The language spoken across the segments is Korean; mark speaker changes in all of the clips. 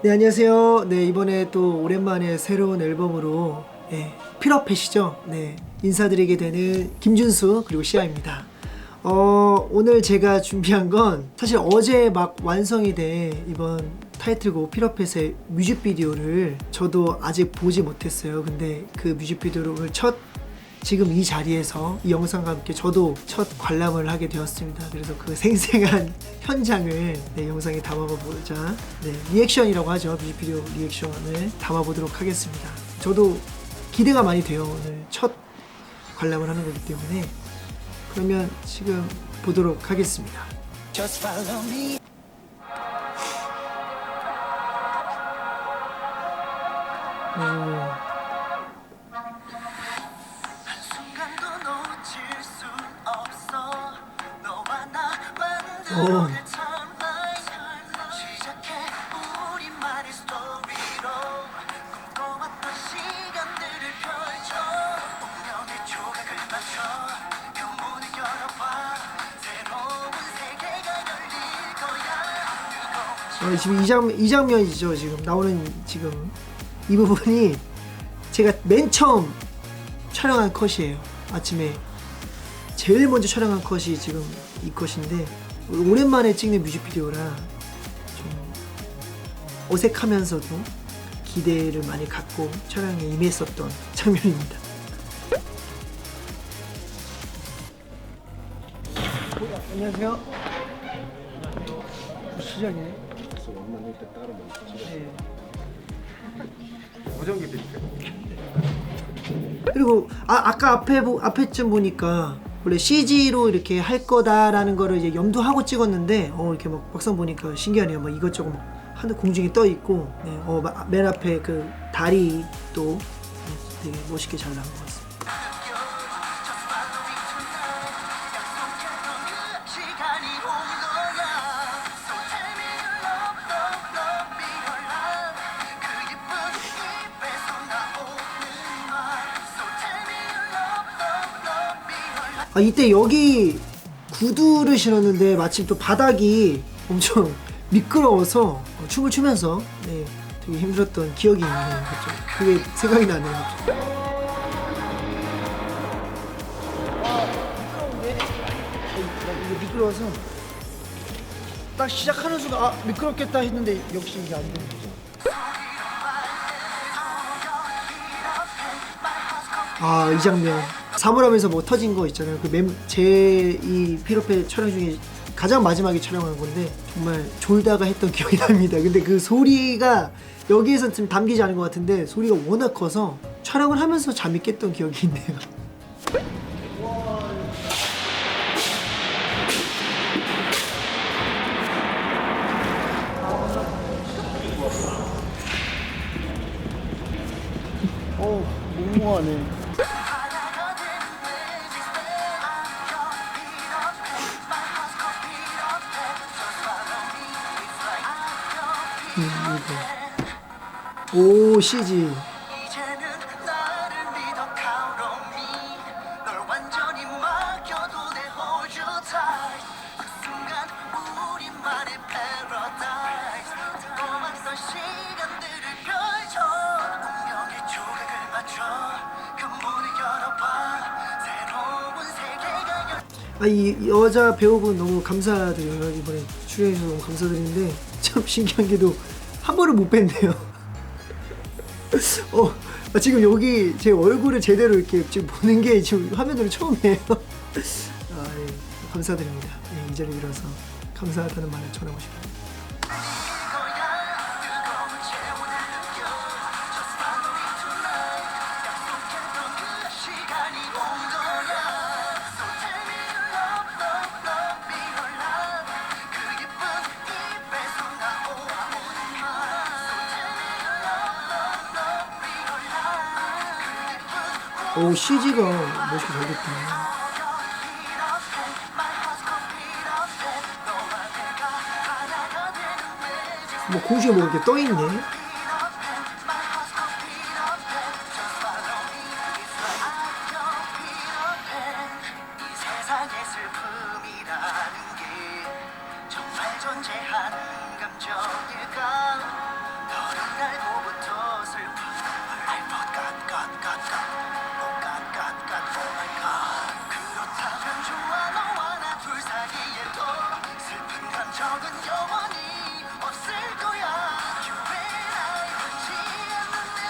Speaker 1: 네 안녕하세요. 네 이번에 또 오랜만에 새로운 앨범으로 네, 필업햇이죠. 네 인사드리게 되는 김준수 그리고 시아입니다. 어 오늘 제가 준비한 건 사실 어제 막 완성이 돼 이번 타이틀곡 필업햇의 뮤직비디오를 저도 아직 보지 못했어요. 근데 그 뮤직비디오를 첫 지금 이 자리에서 이 영상과 함께 저도 첫 관람을 하게 되었습니다. 그래서 그 생생한 현장을 네, 영상에 담아보자 네, 리액션이라고 하죠. 뮤직비디오 리액션을 담아보도록 하겠습니다. 저도 기대가 많이 돼요. 오늘 첫 관람을 하는 거기 때문에 그러면 지금 보도록 하겠습니다.
Speaker 2: Just 거야
Speaker 1: 어, 지금 이, 장, 이 장면이죠. 지금 나오는 지금 이 부분이 제가 맨 처음 촬영한 컷이에요. 아침에 제일 먼저 촬영한 컷이 지금 이 컷인데 오랜만에 찍는 뮤직비디오라 좀 어색하면서도 기대를 많이 갖고 촬영에 임했었던 장면입니다. 어, 안녕하세요. 시작이네. 네.
Speaker 3: 드릴게요.
Speaker 1: 그리고 아, 아까 앞에 보, 앞에쯤 보니까 원래 CG로 이렇게 할 거다라는 거를 이제 염두하고 찍었는데 어 이렇게 막 막상 보니까 신기하네요. 막 이것저것 막 하늘 공중에 떠 있고 네, 어맨 앞에 그 다리 또 네, 되게 멋있게 잘 나온 것 같습니 아 이때 여기 구두를 신었는데 마침 또 바닥이 엄청 미끄러워서 어, 춤을 추면서 네, 되게 힘들었던 기억이 있네요. 그죠? 그게 생각이 나네요. 이게 미끄러워서 딱 시작하는 순간 아 미끄럽겠다 했는데 역시 이게 안 되는 거죠. 아이 장면 사물함에서 뭐 터진 거 있잖아요. 그제이 피로페 촬영 중에 가장 마지막에 촬영한 건데 정말 졸다가 했던 기억이 납니다. 근데 그 소리가 여기에서 지금 담기지 않은 것 같은데 소리가 워낙 커서 촬영을 하면서 잠이 깼던 기억이 있네요. 어 몽롱하네.
Speaker 2: 세계가 열
Speaker 1: 아, 이 여자 배우분 너무 감사드려요. 이번에 출연해주셔서 너무 감사드리는데, 참 신기한 게도 한 번을 못 뵀네요. 어, 아, 지금 여기 제 얼굴을 제대로 이렇게 지금 보는 게 지금 화면으로 처음이에요. 아, 예, 감사드립니다. 예, 이 자리 빌어서 감사하다는 말을 전하고 싶습니다.
Speaker 2: 오,
Speaker 1: CG가 멋있게 잘 됐다. 뭐 공중에 뭐 이렇게 떠있네.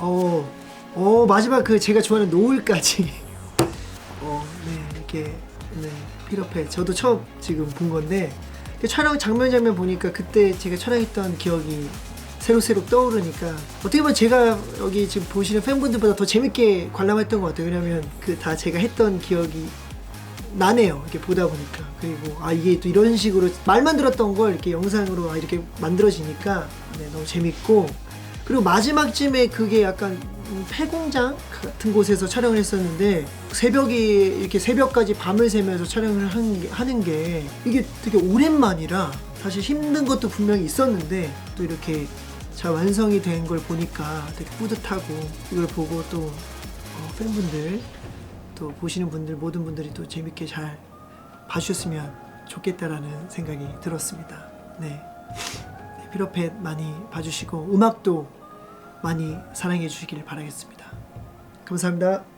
Speaker 1: 어, 어 마지막 그 제가 좋아하는 노을까지. 어, 네 이렇게 네 피러페 저도 처음 지금 본 건데 그 촬영 장면 장면 보니까 그때 제가 촬영했던 기억이 새록새록 떠오르니까 어떻게 보면 제가 여기 지금 보시는 팬분들보다 더 재밌게 관람했던 것 같아요. 왜냐면 그 다 제가 했던 기억이 나네요. 이렇게 보다 보니까 그리고 아 이게 또 이런 식으로 말만 들었던 걸 이렇게 영상으로 아, 이렇게 만들어지니까 네, 너무 재밌고 그리고 마지막쯤에 그게 약간 음, 폐공장 같은 곳에서 촬영을 했었는데 새벽이 이렇게 새벽까지 밤을 새면서 촬영을 게, 하는 게 이게 되게 오랜만이라 사실 힘든 것도 분명히 있었는데 또 이렇게 잘 완성이 된 걸 보니까 되게 뿌듯하고 이걸 보고 또 어, 팬분들 또 보시는 분들 모든 분들이 또 재밌게 잘 봐주셨으면 좋겠다라는 생각이 들었습니다. 네. 네, 피로펫 많이 봐주시고 음악도 많이 사랑해 주시길 바라겠습니다. 감사합니다.